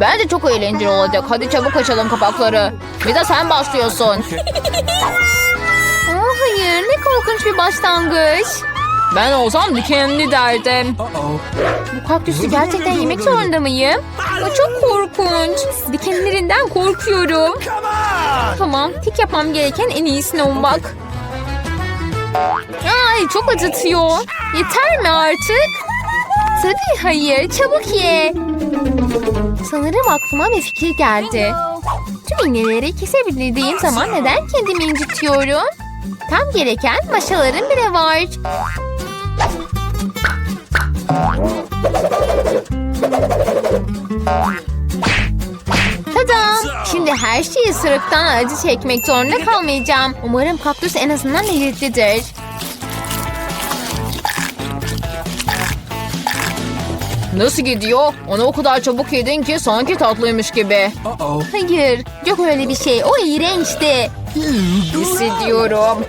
Bence çok eğlenceli olacak. Hadi çabuk açalım kapakları. Bir de sen başlıyorsun. Aa, hayır ne korkunç bir başlangıç. Ben olsam dikenli derdim. Bu kaktüsü gerçekten yemek zorunda mıyım? Bu çok korkunç. Dikenlerinden korkuyorum. Tamam, tek yapmam gereken en iyisini ummak. Ay çok acıtıyor. Yeter mi artık? Tabii hayır, çabuk ye. Sanırım aklıma bir fikir geldi. Tüm iğneleri kesebildiğim zaman neden kendimi incitiyorum? Tam gereken maşaların bile var. Tadam! Şimdi her şeyi ısırıktan acı çekmek zorunda kalmayacağım. Umarım kaktüs en azından lezzetlidir. Nasıl gidiyor? Onu o kadar çabuk yedin ki sanki tatlıymış gibi. Hayır, yok öyle bir şey. O iğrençti. Hissediyorum.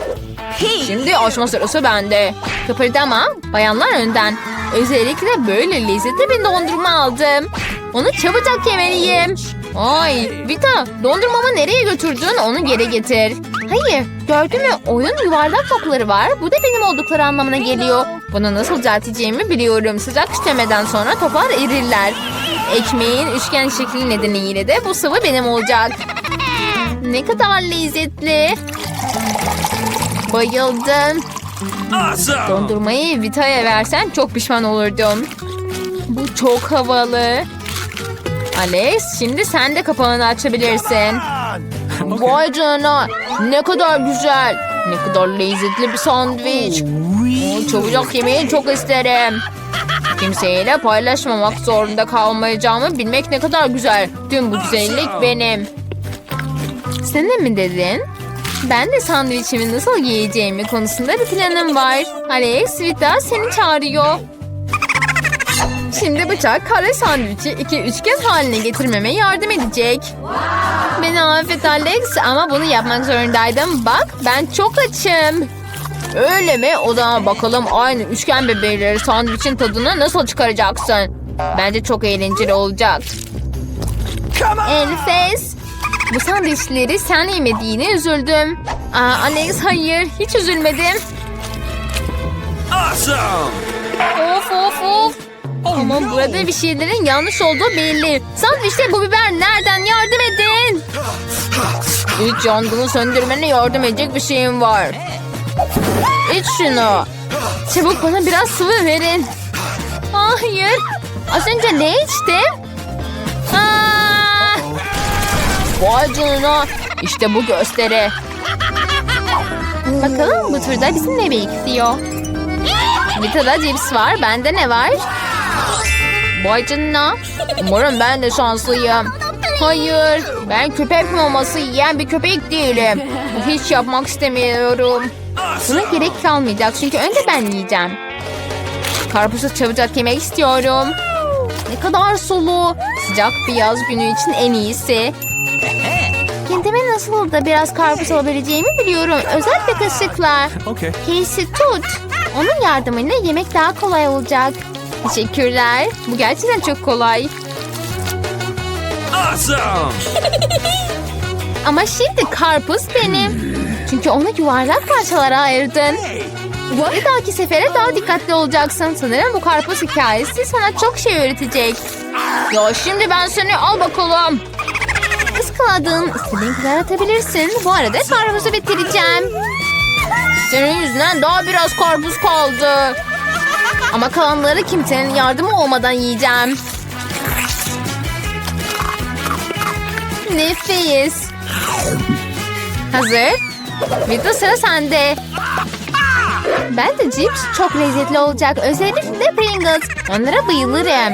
Şimdi açma sırası bende. Kıpırdama, bayanlar önden. Özellikle böyle lezzetli bir dondurma aldım. Onu çabucak yemeliyim. Ay Vita dondurmamı nereye götürdün onu geri getir. Hayır gördün mü oyun yuvarlak topları var. Bu da benim oldukları anlamına geliyor. Bunu nasıl düzelteceğimi biliyorum. Sıcak işlemeden sonra toplar erirler. Ekmeğin üçgen şekli nedeniyle de bu sıvı benim olacak. Ne kadar lezzetli. Bayıldım. Awesome! Dondurmayı Vita'ya versen çok pişman olurdum. Bu çok havalı. Alex şimdi sen de kapağını açabilirsin. Vay canına ne kadar güzel. Ne kadar lezzetli bir sandviç. Oo, Çabucak yemeyi çok isterim. Kimseyle paylaşmamak zorunda kalmayacağımı bilmek ne kadar güzel. Tüm bu güzellik benim. Sen de mi dedin? Ben de sandviçimi nasıl yiyeceğimi konusunda bir planım var. Alex, Vita seni çağırıyor. Şimdi bıçak kare sandviçi iki üçgen haline getirmeme yardım edecek. Beni affet Alex ama bunu yapmak zorundaydım. Bak ben çok açım. Öyle mi? O zaman bakalım aynı üçgen bebeğleri sandviçin tadını nasıl çıkaracaksın? Bence çok eğlenceli olacak. Enfes. Bu sandviçleri sen yemediğine üzüldüm. Aa, Alex hayır hiç üzülmedim. Awesome! Of of of. Ama burada bir şeylerin yanlış olduğu belli. Sandviçte bu biber nereden yardım edin. İç yangını söndürmene yardım edecek bir şeyim var. İç şunu. Çabuk bana biraz sıvı verin. Hayır. Az önce ne içtim? Aa! Vay canına. İşte bu gösteri. Bakalım bu turda bizi ne bekliyor? Vita'da cips var. Bende ne var? Vay canına. Umarım ben de şanslıyım. Hayır. Ben köpek maması yiyen bir köpek değilim. Hiç yapmak istemiyorum. Buna gerek kalmayacak çünkü önce ben yiyeceğim. Karpuzu çabucak yemek istiyorum. Ne kadar sulu. Sıcak bir yaz günü için en iyisi. Kendime nasıl da biraz karpuz alabileceğimi biliyorum. Özel bir kaşıkla. Okay. Casey tut. Onun yardımıyla yemek daha kolay olacak. Teşekkürler. Bu gerçekten çok kolay. Awesome! Ama şimdi karpuz benim. Çünkü onu yuvarlak parçalara ayırdın. Bir dahaki sefere daha dikkatli olacaksın. Sanırım bu karpuz hikayesi sana çok şey öğretecek. Ya şimdi ben seni al bakalım. Iskaladın. İstediğin kadar atabilirsin. Bu arada karpuzu bitireceğim. Senin yüzünden daha biraz karpuz kaldı. Ama kalanları kimsenin yardımı olmadan yiyeceğim. Nefis. Hazır. Vito sıra sende. Ben de cips çok lezzetli olacak. Özellikle Pringles. Onlara bayılırım.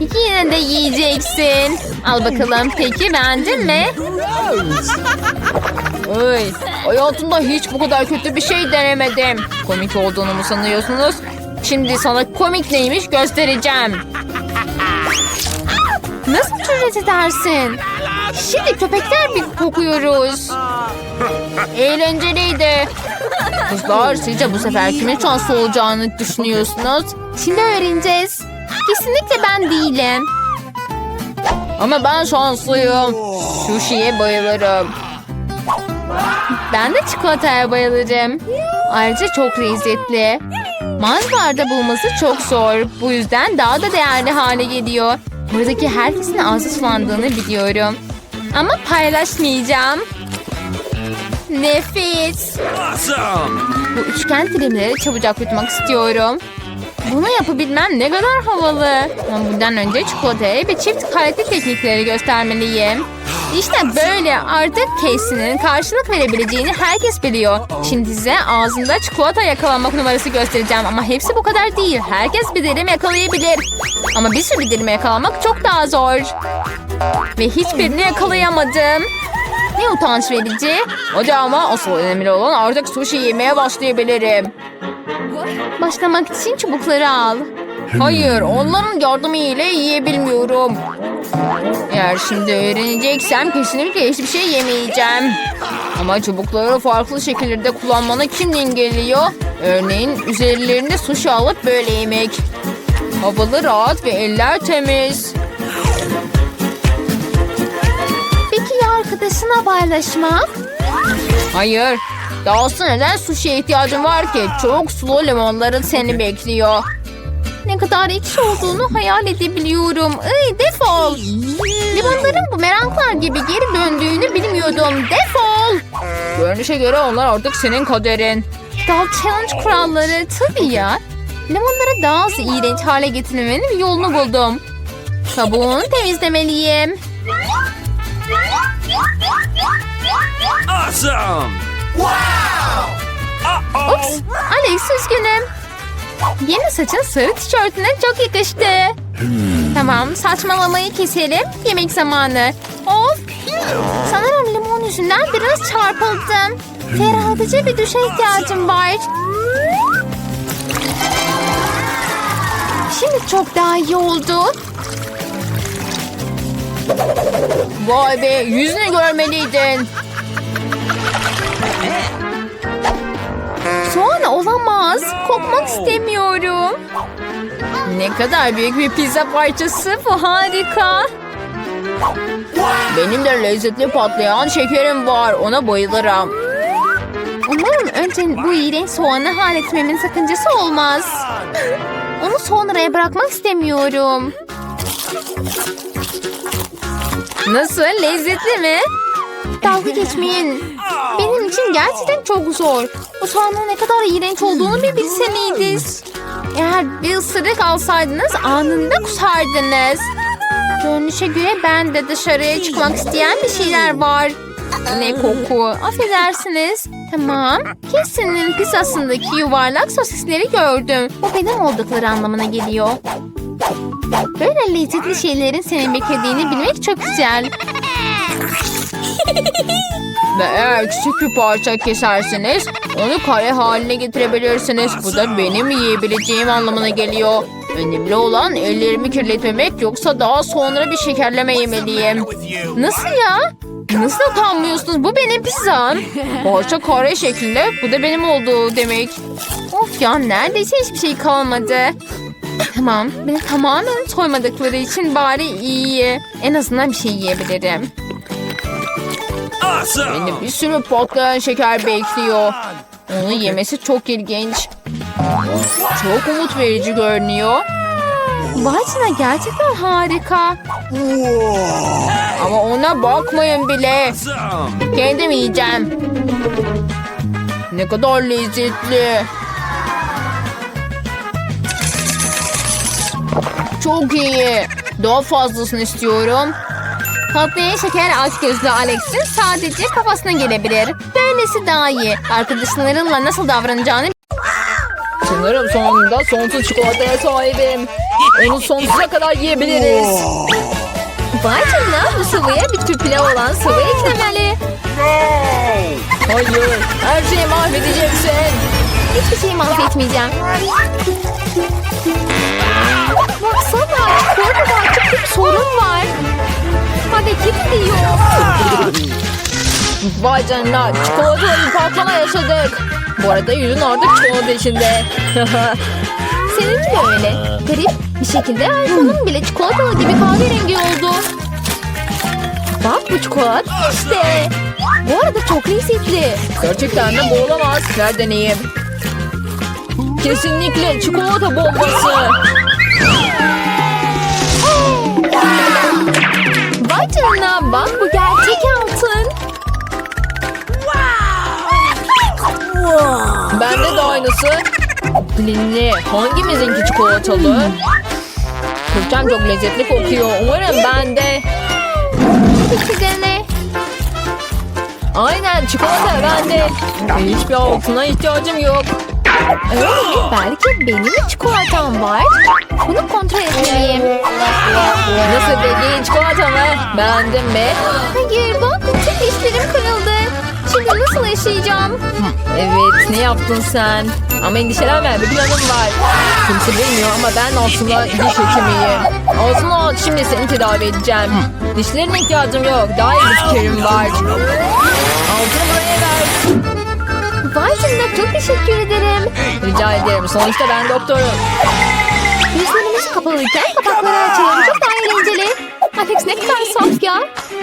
Yine de yiyeceksin. Al bakalım. Peki beğendin mi? Ay, hayatımda hiç bu kadar kötü bir şey denemedim. Komik olduğunu mu sanıyorsunuz? Şimdi sana komik neymiş göstereceğim. Nasıl cüret edersin? Şimdi köpekler bir kokuyoruz. Eğlenceliydi. Kızlar sizce bu sefer kimin şanslı olacağını düşünüyorsunuz? Şimdi öğreneceğiz. Kesinlikle ben değilim. Ama ben şanslıyım. Sushi'ye bayılırım. Ben de çikolataya bayılırım. Ayrıca çok lezzetli. Mağazalarda bulması çok zor. Bu yüzden daha da değerli hale geliyor. Buradaki herkesin ağzı sulandığını biliyorum. Ama paylaşmayacağım. Nefis. Awesome. Bu üçgen dilimleri çabucak yutmak istiyorum. Bunu yapabilmem ne kadar havalı. Ama bundan önce çikolataya ve çift kalite teknikleri göstermeliyim. İşte böyle artık Casey'nin karşılık verebileceğini herkes biliyor. Şimdi size ağzında çikolata yakalamak numarası göstereceğim. Ama hepsi bu kadar değil. Herkes bir dilim yakalayabilir. Ama bir sürü dilim yakalamak çok daha zor. Ve hiçbirini yakalayamadım. Ne utanç verici. Hadi ama asıl önemli olan artık sushi yemeye başlayabilirim. Başlamak için çubukları al. Hayır, onların yardımı ile yiyebilmiyorum. Eğer şimdi öğreneceksem kesinlikle hiçbir şey yemeyeceğim. Ama çubukları farklı şekillerde kullanmanı kim engeliyor? Örneğin üzerlerinde sushi alıp böyle yemek. Havalı rahat ve eller temiz. Peki ya arkadaşına paylaşmak? Hayır. Dahası neden sushi'ye ihtiyacın var ki? Çok sulu limonların seni bekliyor. Ne kadar ekşi olduğunu hayal edebiliyorum. Ay defol. Limonların bumeranglar gibi geri döndüğünü bilmiyordum. Defol. Görünüşe göre onlar artık senin kaderin. Dal challenge kuralları tabii ya. Limonları daha az iğrenç hale getirmenin bir yolunu buldum. Kabuğunu temizlemeliyim. Awesome. Wow. Ups, Alex üzgünüm. Yeni saçın sarı tişörtüne çok yakıştı. Tamam, saçmalamayı keselim. Yemek zamanı. Of! Sanırım limon yüzünden biraz çarpıldım. Ferahlatıcı bir duşa ihtiyacım var. Şimdi çok daha iyi oldu. Vay be, yüzünü görmeliydin. Soğan olamaz. Kokmak istemiyorum. Ne kadar büyük bir pizza parçası. Bu harika. Benim de lezzetli patlayan şekerim var. Ona bayılırım. Umarım önce bu iğrenç soğanı halletmemin sakıncası olmaz. Onu sonraya bırakmak istemiyorum. Nasıl? Lezzetli mi? Dalga geçmeyin. Benim için gerçekten çok zor. Bu soğanın ne kadar iğrenç olduğunu bir bilseniydiniz. Eğer bir ısırık alsaydınız anında kusardınız. Görünüşe göre ben de dışarıya çıkmak isteyen bir şeyler var. Ne koku. Affedersiniz. Tamam. Kesin'in pizzasındaki yuvarlak sosisleri gördüm. Bu benim oldukları anlamına geliyor. Böyle lezzetli şeylerin seni beklediğini bilmek çok güzel. Ve eğer küçük bir parça keserseniz onu kare haline getirebilirsiniz. Bu da benim yiyebileceğim anlamına geliyor. Önemli olan ellerimi kirletmemek yoksa daha sonra bir şekerleme yemeliyim. Nasıl ya? Nasıl utanmıyorsunuz? Bu benim pizzam. Parça kare şeklinde. Bu da benim olduğu demek. Of ya neredeyse hiçbir şey kalmadı. Tamam. Beni tamamen soymadıkları için bari iyi. En azından bir şey yiyebilirim. Awesome. Beni bir sürü patlayan şeker bekliyor. Onu yemesi çok ilginç. Çok umut verici görünüyor. Canına gerçekten harika. Ama ona bakmayın bile. Kendim yiyeceğim. Ne kadar lezzetli. Çok iyi. Daha fazlasını istiyorum. Tatlıya şeker aç gözlü Alex'in sadece kafasına gelebilir. Böylesi daha iyi. Arkadaşlarınla nasıl davranacağını Sanırım sonunda sonsuz çikolataya sahibim. Onu sonsuza kadar yiyebiliriz. Vay canına bu sıvıya bir tür pilav olan sıvı eklemeli. Hayır, her şeyi mahvedeceksin. Hiçbir şeyi mahvetmeyeceğim. Baksana, çikolatada açık bir sorun var. Hareket ediyor. Vay canına, çikolatalı bir patlama yaşadık. Bu arada yüzün artık çikolata içinde. Seninki de öyle. Garip bir şekilde iPhone'un bile çikolatalı gibi kahverengi oldu. Bak bu çikolata işte. Bu arada çok lezzetli. Gerçekten de bu olamaz. Ver deneyeyim. Kesinlikle çikolata bombası. Vay canına bak bu gerçek altın. Bende de aynısı. Linli hangimizinki çikolatalı? Kürtem çok lezzetli kokuyor. Umarım bende. İki dene. Aynen çikolata bende. Hiçbir altına ihtiyacım yok. Mi? Belki benim çikolatam var. Bunu kontrol etmeliyim. Nasıl peki çikolata mı? Beğendin mi? Hayır bak tüm dişlerim kırıldı. Şimdi nasıl yaşayacağım? Evet ne yaptın sen? Ama endişelenme bir planım var. Kimse bilmiyor ama ben aslında diş hekimiyim. Aslında şimdi seni tedavi edeceğim. Dişlerine ihtiyacım yok. Daha iyi bir fikrim var. Ver. Canına çok teşekkür ederim. Rica ederim. Sonuçta ben doktorum. Yüzlerimiz kapalıyken kapakları açalım. Çok daha eğlenceli. Alex ne kadar saf ya.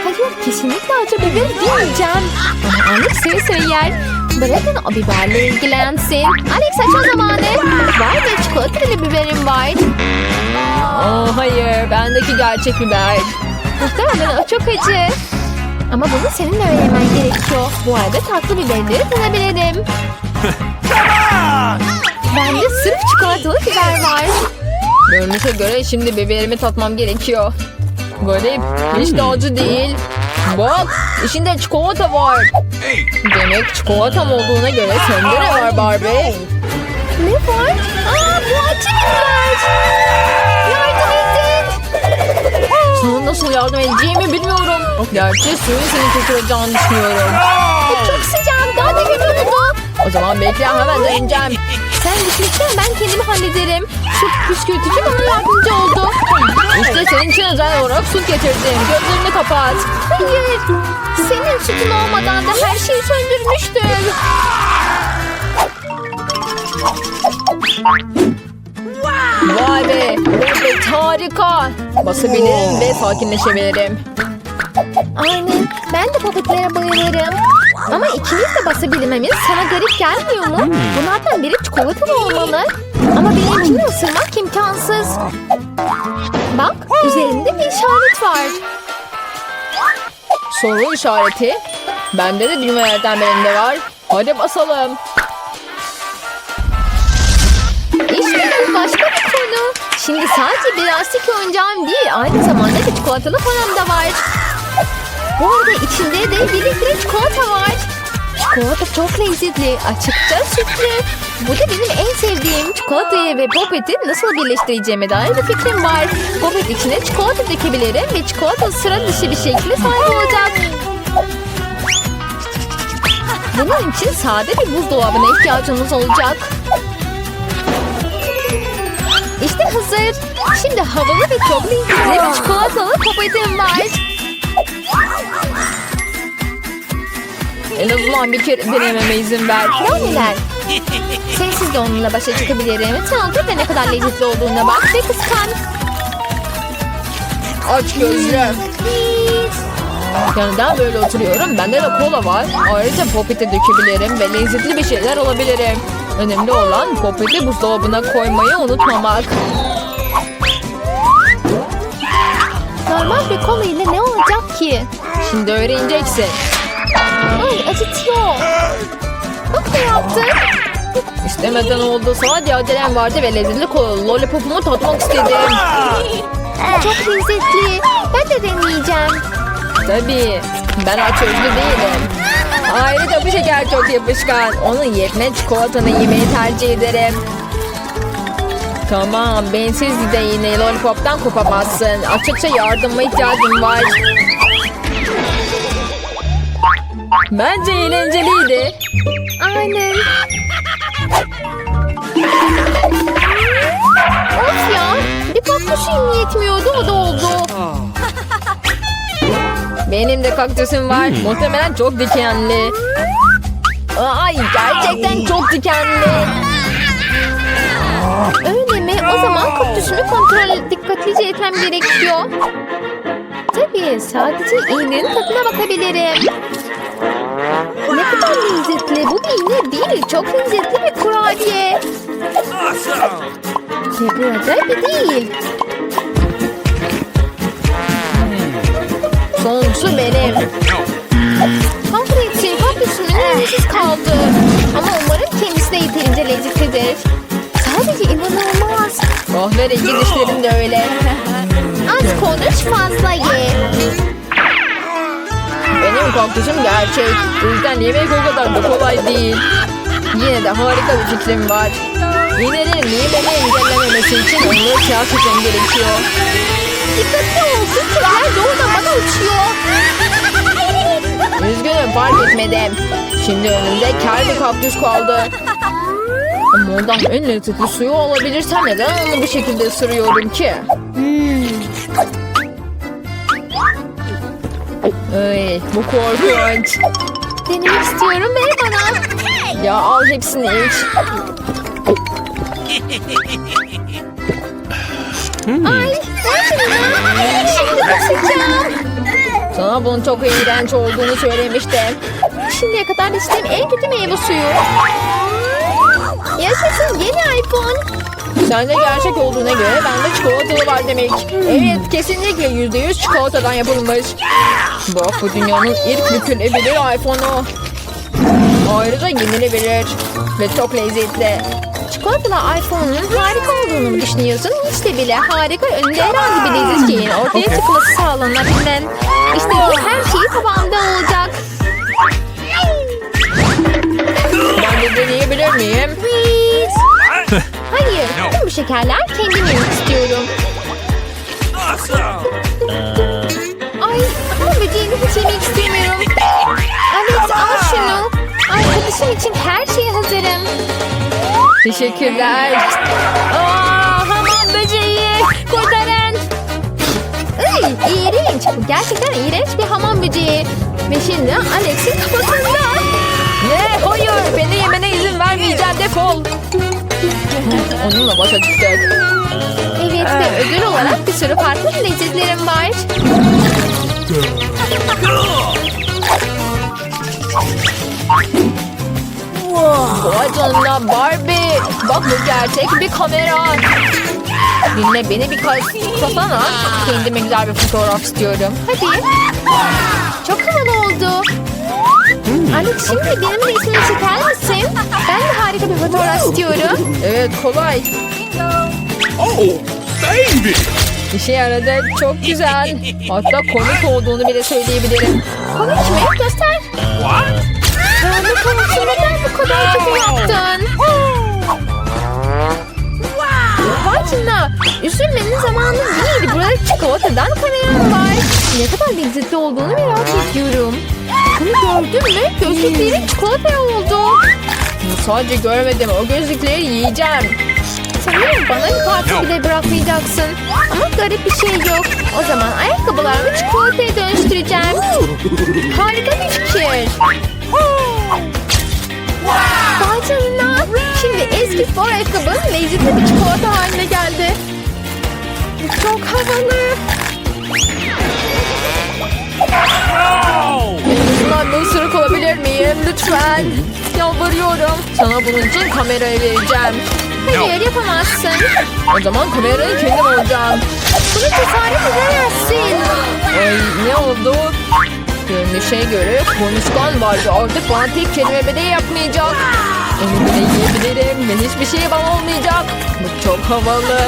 Hayır kesinlikle acı biber yemeyeceğim. Ama Alex seve seve yer. Bırakın o biberle ilgilensin. Alex açma zamanı. Vay be çikolatalı biberim var. Oh hayır bendeki gerçek biber. Muhtemelen o çok acı. Ama bunu senin öğrenmen gerekiyor. Bu arada tatlı biberleri tanabilirim. Bende sırf çikolatalı biber var. Görünüşe göre şimdi biberimi tatmam gerekiyor. Garip. Hiç de acı değil. Bak içinde çikolata var. Demek çikolatam olduğuna göre sende ne var Barbie? Ne var? Aa bu acı biber. Sana nasıl yardım edeceğimi bilmiyorum. Gerçi suyun seni kurtaracağını düşünüyorum. Çok sıcak. Daha da kötü oldu. O zaman bekle hemen döneceğim. Sen düşünürsen ben kendimi hallederim. Süt püskürtücü bana yardımcı oldu. İşte senin için özel olarak süt getirdim. Gözlerini kapat. Hayır. Senin sütün olmadan da her şeyi söndürmüştüm. Vay be. Robert harika. Basabilirim ve sakinleşebilirim. Aynen. Ben de papatlere bayılırım. Ama ikimiz de basabilmemiz sana garip gelmiyor mu? Bunlardan biri çikolatalı olmalı. Ama benimkini ısırmak imkansız. Bak üzerinde bir işaret var. Soru işareti. Bende de düğmelerden birinde var. Hadi basalım. İşte başka bir. Şimdi sadece bir lastik oyuncağım değil, aynı zamanda bir çikolatalı param da var. Bu arada içinde de bir litre çikolata var. Çikolata çok lezzetli, açıkça sütlü. Bu da benim en sevdiğim çikolatayı ve popeti nasıl birleştireceğime dair bir fikrim var. Popet içine çikolata dökebilirim ve çikolata sıra dışı bir şekilde sahip olacak. Bunun için sade bir buzdolabına ihtiyacımız olacak. Hazır. Şimdi havalı ve çok lezzetli bir çikolatalı popetim var. En azından bir kere denememe izin ver. Neler? Sensiz de onunla başa çıkabilirim. Otur da ne kadar lezzetli olduğuna bak ve kıskan. Aç gözlü. Yanından böyle oturuyorum. Bende de kola var. Ayrıca popete dökebilirim ve lezzetli bir şeyler alabilirim. Önemli olan popeti buzdolabına koymayı unutmamak. Normal bir kola ile ne olacak ki? Şimdi öğreneceksin. Ay acıtıyor. Bak ne yaptın? İstemeden oldu. Sadece acelem vardı ve lezzetli kolalı lollipopumu tatmak istedim. Çok lezzetli. Ben de deneyeceğim. Tabii. Ben aç özlü değilim. Ayrıca bu şeker çok yapışkan. Onun yerine çikolatanı yemeyi tercih ederim. Tamam, bensiz de yine lollipoptan kopamazsın. Açıkça yardıma ihtiyacım var. Bence eğlenceliydi. Aynen. Of ya, bir kaktüsüm yetmiyordu o da oldu. Benim de kaktüsüm var. Muhtemelen çok dikenli. Ay gerçekten çok dikenli. Öyle mi? O zaman kaktüsümü kontrol dikkatlice etmem gerekiyor. Tabii sadece iğnenin tadına bakabilirim. Ne kadar lezzetli. Bu bir iğne değil. Çok lezzetli bir kurabiye. Ve burada bir değil. Sonuncusu benim. Kahretsin kaktüsümün lezzesiz kaldı. Ama umarım kendisi de yeterince lezzetlidir. Kahverengi dişlerim de öyle. Az konuş fazla ye. Benim kaktüsüm gerçek. Bu yüzden yemek o kadar da kolay değil. Yine de harika bir fikrim var. İğnelerin yememi engellememesi için onları siyah etmem gerekiyor. Dikkatli ol. Kırklar doğrudan bana uçuyor. Üzgünüm fark etmedim. Şimdi önümde kel bir kaktüs kaldı. Ama ondan en lezzetli suyu alabilirsem neden onu bu şekilde ısırıyorum ki? Ay, bu korkunç. Denemek istiyorum ver bana. Ya al hepsini iç. Ay, ver Şimdi kusacağım. Sana bunun çok iğrenç olduğunu söylemiştim. Şimdiye kadar içtiğim en kötü meyve suyu. Yaşasın yeni iPhone. Sende gerçek olduğuna göre bende çikolatalı var demek. Evet kesinlikle yüzde yüz çikolatadan yapılmış. Bak bu dünyanın ilk bükülebilir iPhone'u. Ayrıca yenilebilir ve çok lezzetli. Çikolatalı iPhone'un harika olduğunu mu düşünüyorsun? Hiç de bile harika önünde herhangi bir lezzet şeyin ortaya çıkması sağlanabilen. İstediğin her şeyi tabağında olacak. De deneyebilir miyim? Please. Hayır, tüm bu şekerler kendim yemek istiyorum. Ay, ama böceğini hiç yemek istemiyorum. Alex al şunu. Arkadaşım için her şeye hazırım. Teşekkürler. Aa, hamam böceği. Kurtarın. Ay, iğrenç. Bu gerçekten iğrenç bir hamam böceği. Ve şimdi Alex'in kafasında. Hayır. Beni yemene izin vermeyeceğim. Defol. Onunla başa çıktık. Evet ve ödül olarak bir sürü farklı lezzetlerim var. Vay canına Barbie. Bak bu gerçek bir kamera. Dinle beni bir kasana. Kendime güzel bir fotoğraf istiyorum. Hadi. Çok havalı oldu. Alex şimdi benim resmimi çeker misin? Ben de harika bir fotoğraf istiyorum. Evet kolay. Oh, baby. İşe yaradı. Çok güzel. Hatta komik olduğunu bile söyleyebilirim. Komik mi? Göster. What? Tanrı konusu neden bu kadar kötü yaptın? Canına. Üzülmenin zamanı değil. Burada çikolatadan kanayan var. Ne kadar lezzetli olduğunu merak ediyorum. Bunu gördün mü? Gözlüklerin çikolata oldu. Sadece görmedim. O gözlükleri yiyeceğim. Sanırım bana bir parça bile bırakmayacaksın. Ama garip bir şey yok. O zaman ayakkabılarımı çikolataya dönüştüreceğim. Harika bir fikir. Vay canına. Şimdi eski spor ayakkabım lezzetli bir çikolata haline geldi. Çok havalı. No. Bundan bir ısırık alabilir miyim? Lütfen. Yalvarıyorum. Sana bunun için kamerayı vereceğim. Hayır yapamazsın. O zaman kamerayı kendim alacağım. Bunu cesaret edemezsin. oldu. Görünüşe göre konuşkan vardı. Artık bana tek kelime bile yapmayacak. Elimle yiyebilirim ve hiçbir şey bana olmayacak. Bu çok havalı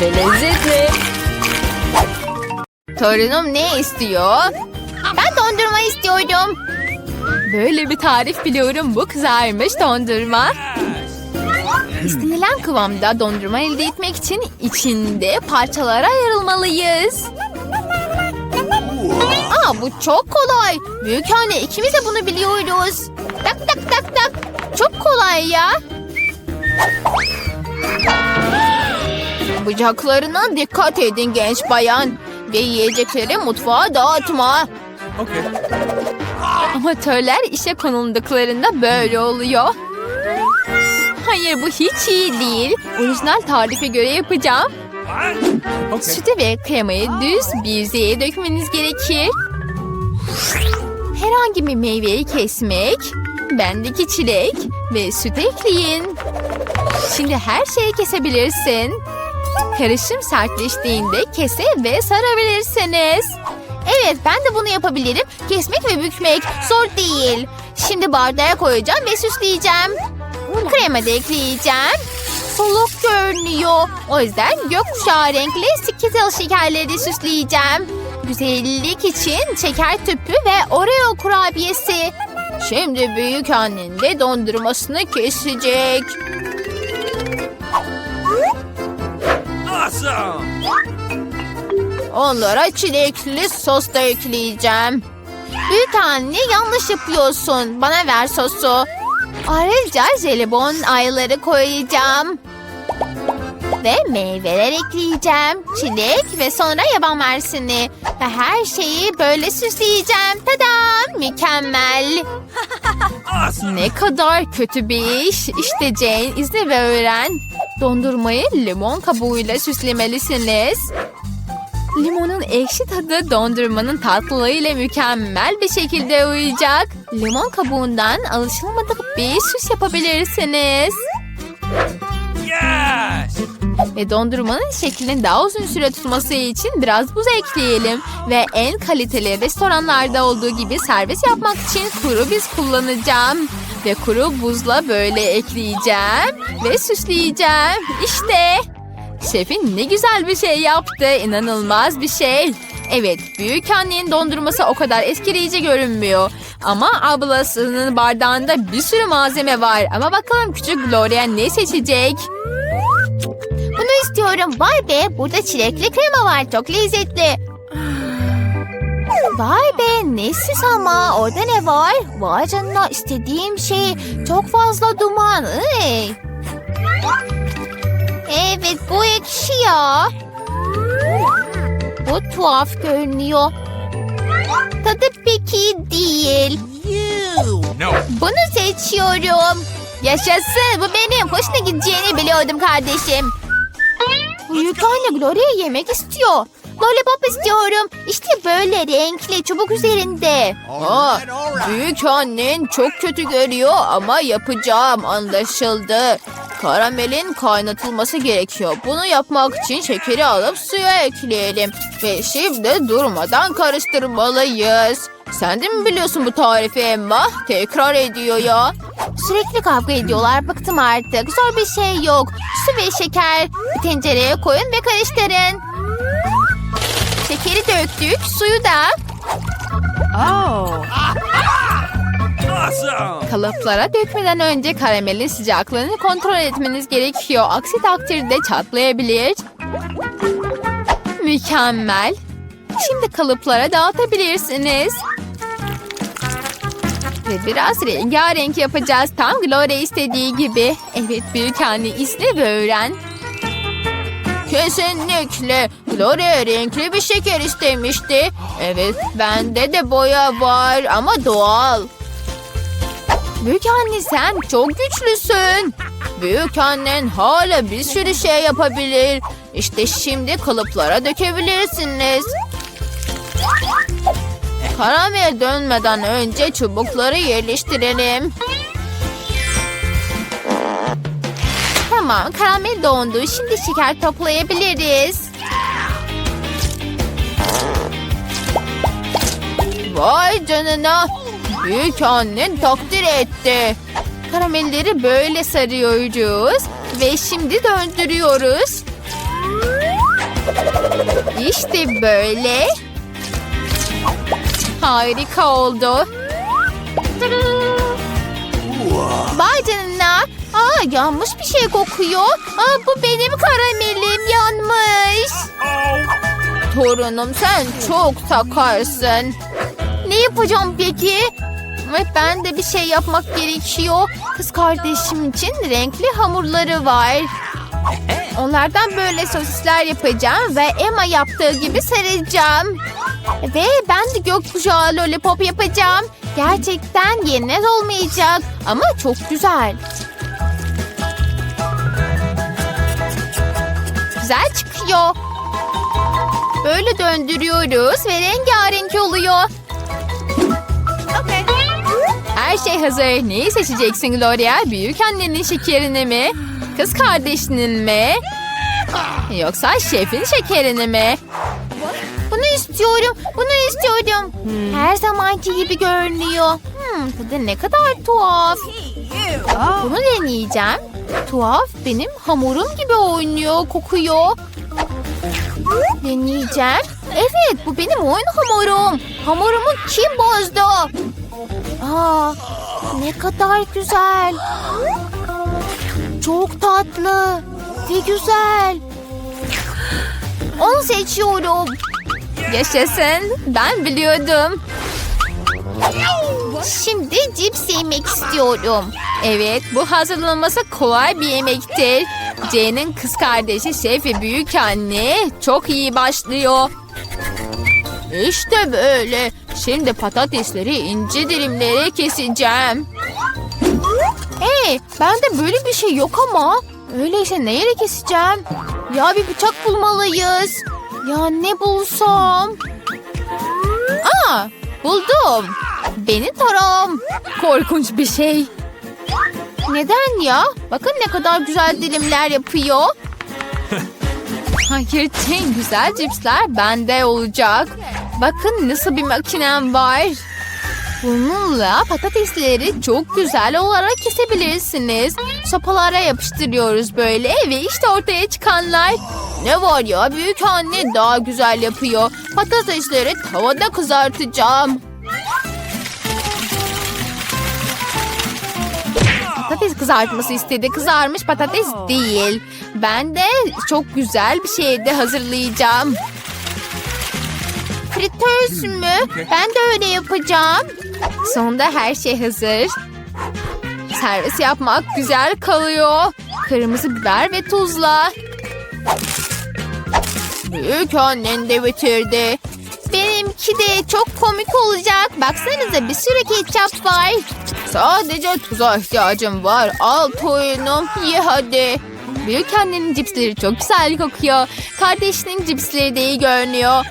ve lezzetli. Torunum ne istiyor? İstiyorum. Böyle bir tarif biliyorum. Bu kızarmış dondurma. İstenilen kıvamda dondurma elde etmek için içinde parçalara ayrılmalıyız. Aa bu çok kolay. Büyük anne ikimiz de bunu biliyoruz. Tak tak tak tak. Çok kolay ya. Bıçaklarına dikkat edin genç bayan. Ve yiyecekleri mutfağa dağıtma. Okay. Amatörler işe konuldıklarında böyle oluyor. Hayır bu hiç iyi değil. Orijinal tarife göre yapacağım. Okay. Sütü ve kremayı düz bir yüzeye dökmeniz gerekir. Herhangi bir meyveyi kesmek, bendeki çilek ve süt ekleyin. Şimdi her şeyi kesebilirsin. Karışım sertleştiğinde kese ve sarabilirsiniz. Evet ben de bunu yapabilirim. Kesmek ve bükmek zor değil. Şimdi bardağa koyacağım ve süsleyeceğim. Krema da ekleyeceğim. Soluk görünüyor. O yüzden gökkuşağı renkli skittles şekerleri süsleyeceğim. Güzellik için şeker tüpü ve Oreo kurabiyesi. Şimdi büyük annen de dondurmasını kesecek. Awesome. Onlara çilekli sos da ekleyeceğim. Büyük anne yanlış yapıyorsun. Bana ver sosu. Ayrıca jelibon ayları koyacağım. Ve meyveler ekleyeceğim. Çilek ve sonra yaban mersini. Ve her şeyi böyle süsleyeceğim. Tada! Mükemmel. Ne kadar kötü bir iş. İşte Jane izle ve öğren. Dondurmayı limon kabuğuyla süslemelisiniz. Limonun ekşi tadı dondurmanın tatlılığıyla mükemmel bir şekilde uyacak. Limon kabuğundan alışılmadık bir süs yapabilirsiniz. Yes. Ve dondurmanın şeklinin daha uzun süre tutması için biraz buz ekleyelim. Ve en kaliteli restoranlarda olduğu gibi servis yapmak için kuru biz kullanacağım. Ve kuru buzla böyle ekleyeceğim ve süsleyeceğim. İşte şefin ne güzel bir şey yaptı. İnanılmaz bir şey. Evet, büyük annenin dondurması o kadar etkileyici görünmüyor. Ama ablasının bardağında bir sürü malzeme var. Ama bakalım küçük Gloria ne seçecek? Bunu istiyorum. Vay be burada çilekli krema var. Çok lezzetli. Vay be nesiz ama orada ne var? Vay canına istediğim şey çok fazla duman. Iy. Evet bu ekşi ya. Bu tuhaf görünüyor. Tadı pek iyi değil. No. Bunu seçiyorum. Yaşasın bu benim. Hoşuna gideceğini biliyordum kardeşim. Büyük anne Gloria yemek istiyor. Lollipop istiyorum. İşte böyle renkli çubuk üzerinde. Aa, büyük annen çok kötü görüyor ama yapacağım anlaşıldı. Karamelin kaynatılması gerekiyor. Bunu yapmak için şekeri alıp suya ekleyelim. Ve şimdi durmadan karıştırmalıyız. Sen de mi biliyorsun bu tarifi Emma? Tekrar ediyor ya. Sürekli kavga ediyorlar. Bıktım artık. Zor bir şey yok. Su ve şeker. Bir tencereye koyun ve karıştırın. Şekeri döktük. Suyu da. Awesome. Kalıplara dökmeden önce karamelin sıcaklığını kontrol etmeniz gerekiyor. Aksi takdirde çatlayabilir. Mükemmel. Şimdi kalıplara dağıtabilirsiniz. Ve biraz rengarenk yapacağız. Tam Gloria istediği gibi. Evet büyük anne izle ve öğren. Kesinlikle. Gloria renkli bir şeker istemişti. Evet bende de boya var ama doğal. Büyük anne sen çok güçlüsün. Büyük annen hala bir sürü şey yapabilir. İşte şimdi kalıplara dökebilirsiniz. Karamel dönmeden önce çubukları yerleştirelim. Tamam karamel dondu. Şimdi şeker toplayabiliriz. Vay canına. Büyük annen takdir etti. Karamelleri böyle sarıyoruz. Ve şimdi döndürüyoruz. İşte böyle. Harika oldu. Vay canına. Aa, yanmış bir şey kokuyor. Aa, bu benim karamelim yanmış. Torunum sen çok takarsın. Ne yapacağım peki? Ve ben de bir şey yapmak gerekiyor. Kız kardeşim için renkli hamurları var. Onlardan böyle sosisler yapacağım ve Emma yaptığı gibi saracağım. Ve ben de gökkuşağı lollipop yapacağım. Gerçekten yenmez olmayacak ama çok güzel. Güzel çıkıyor. Böyle döndürüyoruz ve rengarenk oluyor. Her şey hazır. Neyi seçeceksin Gloria? Büyük annenin şekerini mi? Kız kardeşinin mi? Yoksa şefin şekerini mi? Bunu istiyorum. Bunu istiyorum. Her zamanki gibi görünüyor. Hmm, tadı ne kadar tuhaf. Bunu deneyeceğim. Tuhaf benim hamurum gibi oynuyor, kokuyor. Deneyeceğim. Evet bu benim oyun hamurum. Hamurumu kim bozdu? Aa, ne kadar güzel. Çok tatlı ve güzel. Onu seçiyorum. Yaşasın. Ben biliyordum. Şimdi cips yemek istiyorum. Evet, bu hazırlanması kolay bir yemektir. Jane'in kız kardeşi Şef ve büyük anne çok iyi başlıyor. İşte böyle. Şimdi patatesleri ince dilimlere keseceğim. Hey, bende böyle bir şey yok ama. Öyleyse neyle keseceğim? Ya bir bıçak bulmalıyız. Ya ne bulsam? Aa, buldum. Beni taram. Korkunç bir şey. Neden ya? Bakın ne kadar güzel dilimler yapıyor. Hayır, en güzel cipsler bende olacak. Bakın nasıl bir makinem var. Bununla patatesleri çok güzel olarak kesebilirsiniz. Sopalara yapıştırıyoruz böyle ve işte ortaya çıkanlar. Ne var ya büyük anne daha güzel yapıyor. Patatesleri tavada kızartacağım. Patates kızartması istedi. Kızarmış patates değil. Ben de çok güzel bir şey de hazırlayacağım. Fritöz mü? Ben de öyle yapacağım. Sonunda her şey hazır. Servis yapmak güzel kalıyor. Kırmızı biber ve tuzla. Büyük annen de bitirdi. Benimki de çok komik olacak. Baksanıza bir sürü ketçap var. Sadece tuza ihtiyacım var. Al toyunum ye hadi. Büyük annenin cipsleri çok güzel kokuyor. Kardeşinin cipsleri de iyi görünüyor.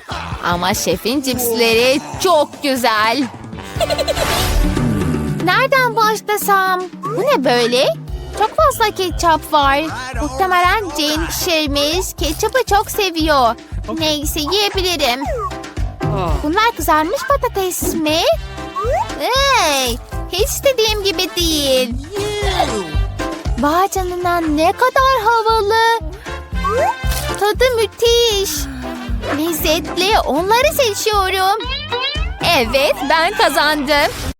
Ama şefin cipsleri çok güzel. Nereden başlasam? Bu ne böyle? Çok fazla ketçap var. Muhtemelen Jane pişirmiş. Ketçapı çok seviyor. Neyse yiyebilirim. Bunlar kızarmış patates mi? Hey, hiç dediğim gibi değil. Vay canına ne kadar havalı. Tadı müthiş. Lezzetli onları seçiyorum. Evet ben kazandım.